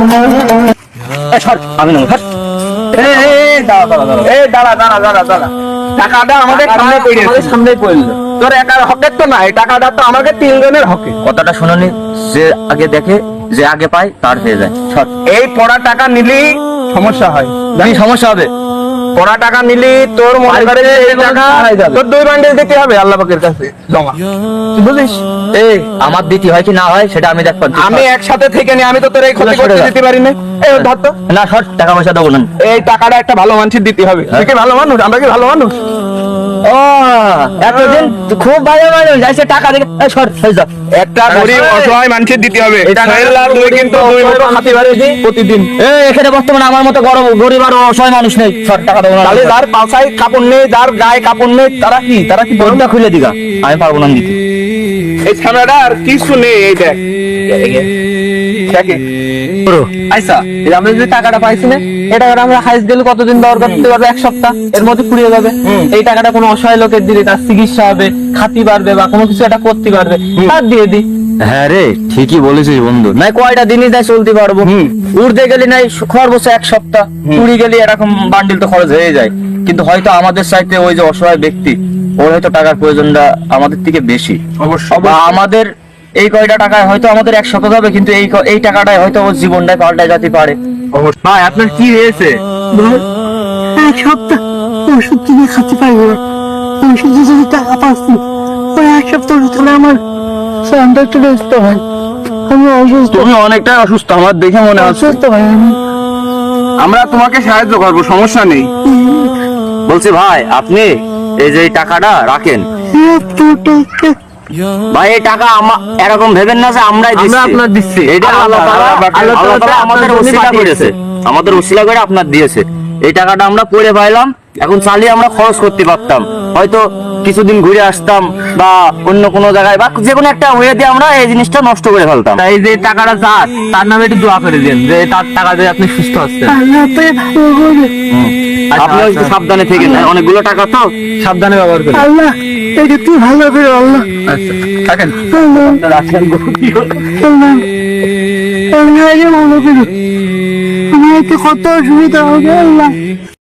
এ, আমি নেব, সর। এ, এ, এ, দাঁড়া, দাঁড়া, দাঁড়া। দাঁড়া, দাঁড়া, দাঁড়া, দাঁড়া। টাকাটা আমাদের সামনে পড়ে আমাদের পড়ল তোর একার হকের তো না এই টাকাটা তো আমাকে তিনজনের হকে। কথাটা শুনুনি যে আগে দেখে যে আগে পায় তার হয়ে যায়। এই পড়া টাকা নিলেই সমস্যা হয়। সমস্যা হবে? টাকা নিলি তোর মনে করে এই টাকা তোর দুই বান্ডেল দিতে হবে আল্লাহ পাকের কাছে জমা। বুঝিস এই আমার দিতে হয় কি না হয় সেটা আমি দেখ আমি একসাথে থেকে নি আমি তো তোর এই ক্ষতি করতে দিতে পারি না এই ধর তো। না সর টাকা পয়সা দেবো না। এই টাকাটা একটা ভালো মানুষের দিতে হবে। তুই কি ভালো মানুষ? আমরা কি ভালো মানুষ? ও এতদিন খুব ভালো মানুষ। যাইছে টাকা দেখে সর একটা গরিব অসহায় মানুষের দিতে হবে। দুই কিন্তু দুই প্রতিদিন এই এখানে বর্তমানে আমার মতো গরম গরিব আর অসহায় মানুষ নেই। সর টাকা দেবো না। তাহলে যার কাপড় নেই যার গায়ে কাপড় নেই তারা কি? তারা কি দরজা খুলে দিগা? আমি পারব না দিতে এই ছানাটা আর কিছু নেই এই দেখ। দেখে আমরা যদি টাকাটা পাইছি না এই টাকাটা আমরা হাইস গেলে কতদিন করতে পারব? এক সপ্তাহ? এর মধ্যে ফুরিয়ে যাবে। এই টাকাটা কোনো অসহায় লোকের দিলে তার চিকিৎসা হবে খাতি পারবে বা কোনো কিছু একটা করতে পারবে তার দিয়ে দি হ্যাঁ রে ঠিকই বলেছিস বন্ধু। নাই কয়টা দিনই তাই চলতে পারব। উড়তে গেলে নাই খরচ এক সপ্তাহ। উড়ি গেলে এরকম বান্ডিল তো খরচ হয়ে যায়। কিন্তু হয়তো আমাদের সাইডে ওই যে অসহায় ব্যক্তি ওর হয়তো টাকার প্রয়োজনটা আমাদের থেকে বেশি। অবশ্যই। বা আমাদের এই কয়টা টাকায় হয়তো আমাদের এক সপ্তাহ হবে কিন্তু এই এই টাকাটায় হয়তো ওর জীবনটাই পাল্টায় যেতে পারে। ভাই আপনার কি হয়েছে? এক সপ্তাহ ওষুধ কিনে খাতে পারব যদি টাকা পাচ্ছি ওই এক সপ্তাহ ধরে আমার সন্ধ্যা চলে আসতে হয়। আমি অসুস্থ। তুমি অনেকটাই অসুস্থ আমার দেখে মনে হচ্ছে। অসুস্থ হয় আমি। আমরা তোমাকে সাহায্য করব সমস্যা নেই। বলছি ভাই আপনি এই যে এই টাকাটা রাখেন। ভাই এই টাকা এরকম ভেবেন না যে আমরাই দিচ্ছি। আমরা আপনার দিচ্ছি। এটা আল্লাহ আল্লাহ আমাদের করেছে। আমাদের করে আপনার দিয়েছে। এই টাকাটা আমরা পড়ে পাইলাম এখন চালিয়ে আমরা খরচ করতে পারতাম। হয়তো কিছুদিন ঘুরে আসতাম বা অন্য কোনো জায়গায় বা যে কোনো একটা ওয়ে দিয়ে আমরা এই জিনিসটা নষ্ট করে ফেলতাম। তাই যে টাকাটা যার তার নামে একটু দোয়া করে দিন যে তার টাকা দিয়ে আপনি সুস্থ করে। আচ্ছা, আপনি একটু আচ্ছা। সাবধানে থেকে অনেকগুলো টাকা তো সাবধানে ব্যবহার করুন। আল্লাহ এটা তুই ভালো করে আল্লাহ। আচ্ছা থাকেন। আল্লাহ। আল্লাহ আল্লাহ আগে ভালো করে। আমার তো কত অসুবিধা হবে আল্লাহ।